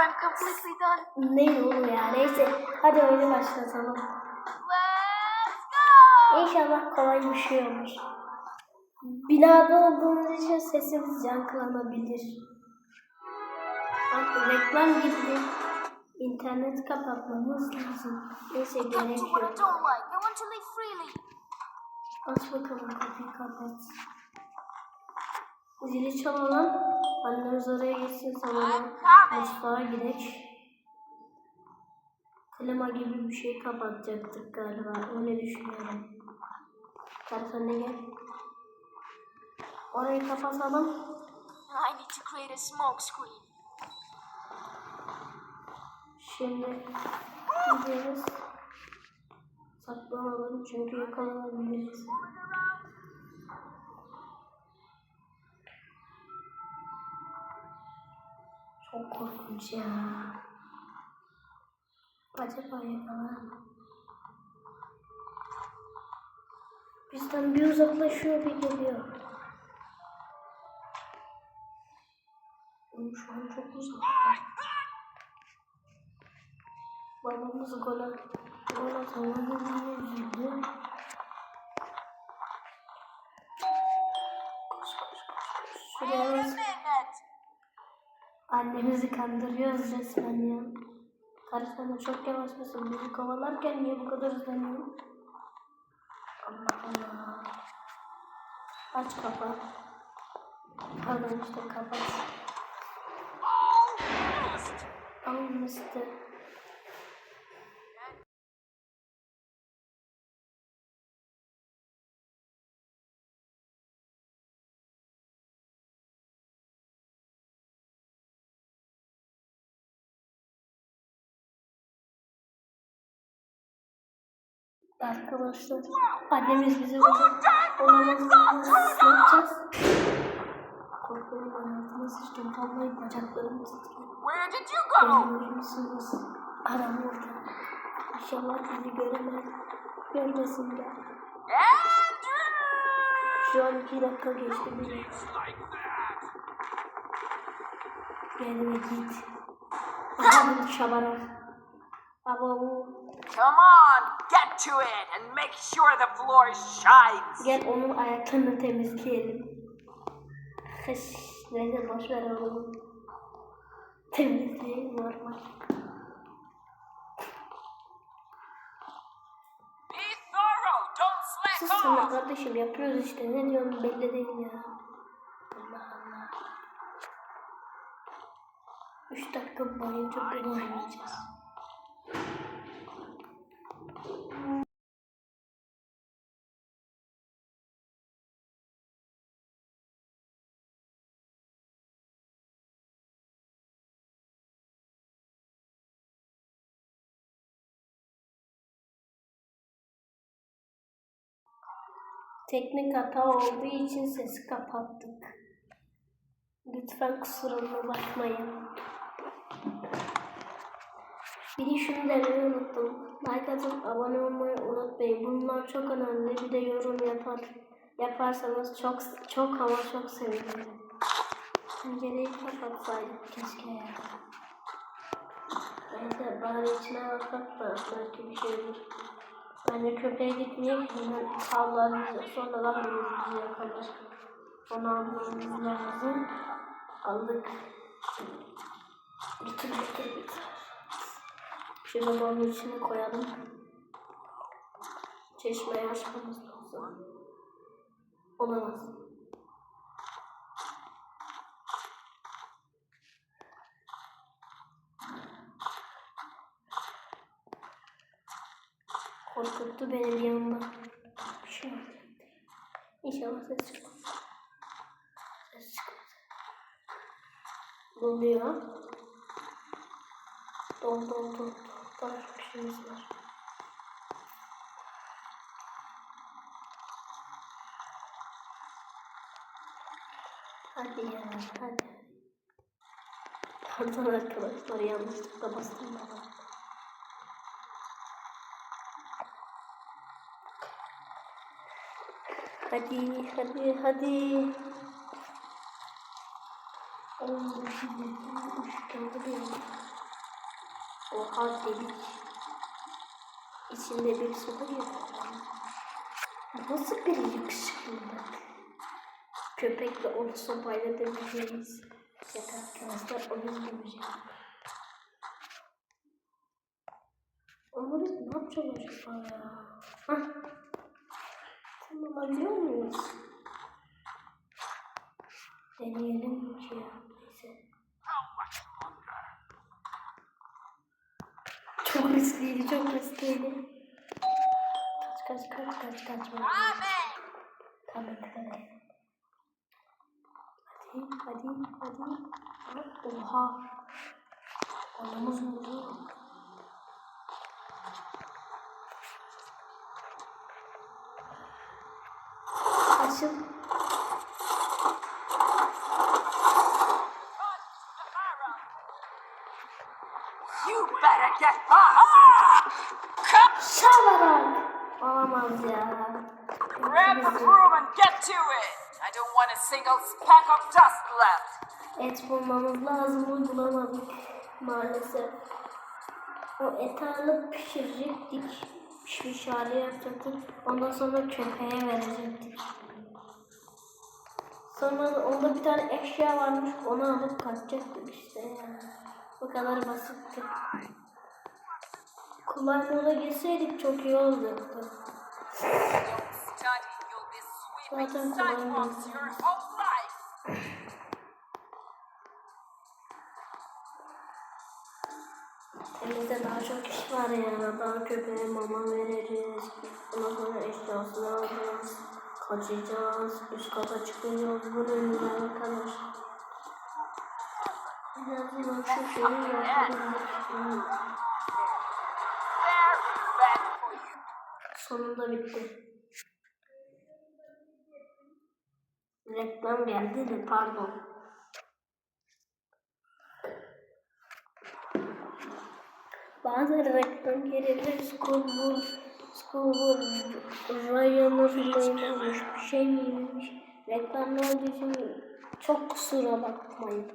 I'm completely done. Ne olur ya neyse. Hadi oyunu başlatalım. Let's go! İnşallah kolay bir şey olur. Binada olduğumuz için sesimiz yankılanabilir. Bak reklam gibi. İnternet kapatmamız lazım. Neyse gerek yok. Aç bakalım kapıyı kapat. Zili çalalım. Annemiz oraya gitsin salona. Mutfağa gidelim. Klima gibi bir şey kapatacaktık galiba. Öyle düşünüyorum. Karsan ne gel. Orayı kapatalım. I need to create a smoke screen. Şimdi gidiyoruz. Saklanalım çünkü yakalanabiliriz. Çok korkunç ya. Acaba yakalar mı? Bizden bir uzaklaşıyor bir geliyor. Oğlum Şu an çok uzakta. Babamız gol at, gol atamadı diye üzüldü. Koş koş koş koş. Şuraya. Annemizi kandırıyoruz resmen ya. Karı sana çok yavaş mısın? Bizi kovalarken niye bu kadar hızlanıyorsun? Allah Allah. Aç kapa. Pardon işte kapat. Almıştı. Arkadaşlar annemiz buldu. Olamaz yapacağız? Korkuyorum altıma sıçtım. Vallahi bacaklarım titriyor. Where did you go? Görüyor musunuz? Adam orada. İnşallah bizi göremez. Görmesinler. Andrew! Şu an iki dakika geçti bile. Gel ve git. Bakalım şabara. Baba bu. Come on, to it and make sure the floor shines. Gel onun ayaklarını temizleyelim. Hış, neyse boş ver oğlum. Temizleyelim normal. Sus sana kardeşim yapıyoruz işte. Ne diyorum belli değil ya. Allah Allah. Üç dakika boyunca bunu oynayacağız. Teknik hata olduğu için sesi kapattık. Lütfen kusuruma bakmayın. Bir de şunu demeyi unuttum. Like atıp abone olmayı unutmayın. Bunlar çok önemli. Bir de yorum yapar, yaparsanız çok çok ama çok sevinirim. Pencereyi kapatsaydık keşke ya. Neyse bari içine baksak da belki bir şey olur. Bence köpeğe gitmeye hemen havlar bize sonradan bizi yakalar. Onu almamız lazım. Aldık. Bitir bitir bitir. Şunu balın içine koyalım. Çeşmeyi açmamız lazım. Olamaz. Korkuttu beni bir anda. Bir şey oldu. İnşallah ses çıkmaz. Ses çıkmaz. Doluyor. Dol dol dol. Daha çok işimiz var. Hadi ya hadi. Pardon arkadaşlar yanlışlıkla bastım bana. Hadi hadi hadi. Şiddetli ışıklandı bir yana. Oha delik. İçinde bir su var ya. Nasıl bir yakışıklılık? Köpekle onu sopayla döveceğiz. Ya arkadaşlar onu döveceğiz. Onları ne yapacağız acaba ya? Hah. Tamam alabiliyor muyuz? Deneyelim ki ya. Neyse. Çok riskliydi, çok riskliydi. Kaç kaç kaç kaç kaç. Tamam tamam. Hadi hadi hadi. Oha. Anamız vurdu. Açıl. Şalarak. Olamaz ya. grab the broom and get to it! I don't want a single speck of dust left. Et bulmamız lazım. Onu bulamadık. Maalesef. O eti alıp pişirecektik. Pişmiş hali yapacaktık. Ondan sonra köpeğe verecektik. Sonra da onda bir tane eşya varmış. Onu alıp kaçacaktık işte ya. Bu kadar basitti. Kolay moda geçseydik çok iyi olacaktı. Zaten kolay life. Elimizde daha çok iş var ya. Daha köpeğe mama vereceğiz. Ondan sonra eşyasını alacağız. Kaçacağız. Üst kata çıkacağız. Bu neler arkadaş. En azından şu şeyi you. Sonunda bitti. Reklam geldi de pardon. Bazen reklam gelebilir. Schoolbook, Schoolbook, Ryan'ı filmiymiş, bir şey miymiş. Reklam olduğu için çok kusura bakmayın.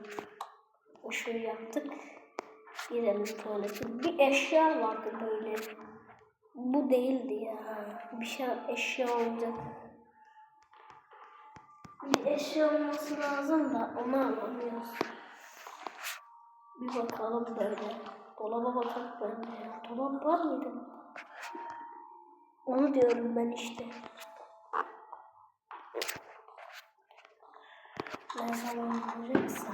O şey yaptık. Girelim tuvalete. Bir eşya vardı böyle. Bu değildi ya. Bir şey eşya olacak. Bir eşya olması lazım da onu alamıyoruz. Bir bakalım böyle. Dolaba bakalım bence. Dolap var mıydı? Onu diyorum ben işte. Ne zaman olacaksa.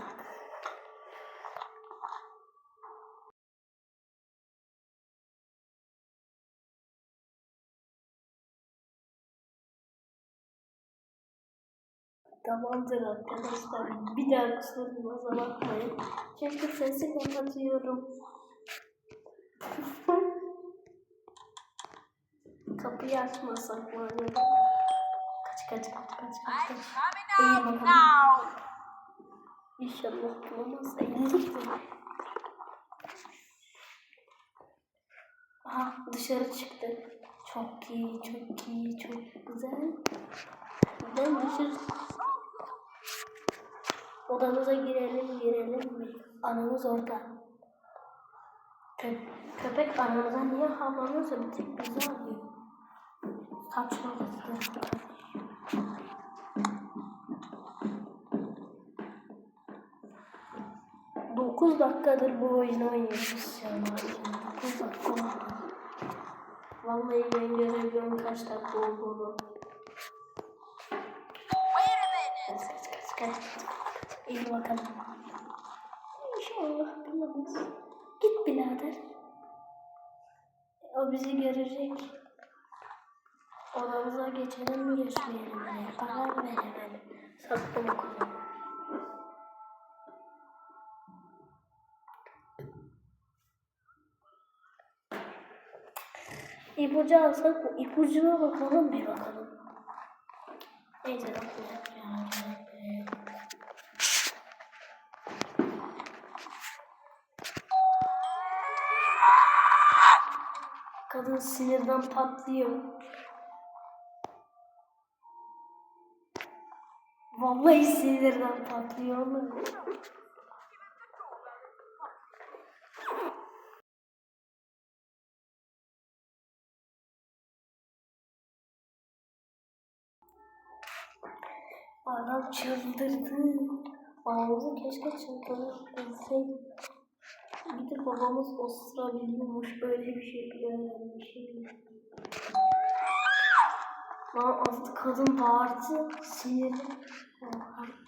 Tamamdır arkadaşlar. Bir daha kusurumuza bakmayın. Çünkü sesi kapatıyorum. Kapıyı açmasak mı acaba? Kaç kaç kaç kaç kaç kaç. İyi bakalım. now! İnşallah bulamaz. Aha dışarı çıktı. Çok iyi, çok iyi, çok güzel. Ben dışarı... Odamıza girelim, girelim mi? Anamız orada. Kö köpek anamıza niye havlanıyorsa bir tek bizi alıyor. Saçmalık. Dokuz dakikadır bu oyunu oynuyoruz ya. Dokuz dakika. Vallahi ben görebiliyorum kaç dakika olduğunu. Kaç kaç kaç. İyi bakalım. İnşallah bulamaz. Git birader. O bizi görecek. Odamıza geçelim mi geçmeyelim mi? Karar verelim. Saklı mı koyalım? İpucu alsak mı? İpucuna bakalım bir bakalım. Neyse bakacak ya. Kadın sinirden patlıyor. Vallahi sinirden patlıyor mu? Adam çıldırdı. Babamızı keşke çıldırmasaydı. Bir de babamız Avustralyalıymış. Öyle bir şey öğrenmiş. Lan kadın bağırdı. Sinirli. Oha.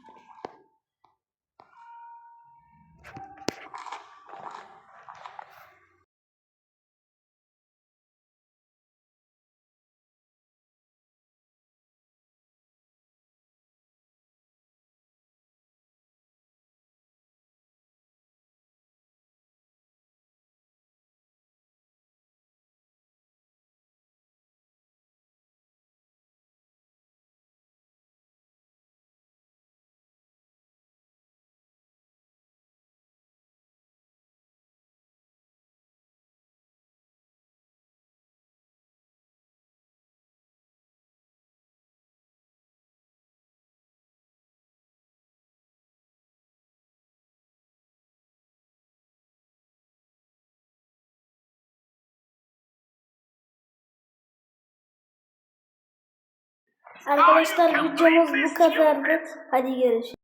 Arkadaşlar videomuz bu kadardı. Hadi görüşürüz.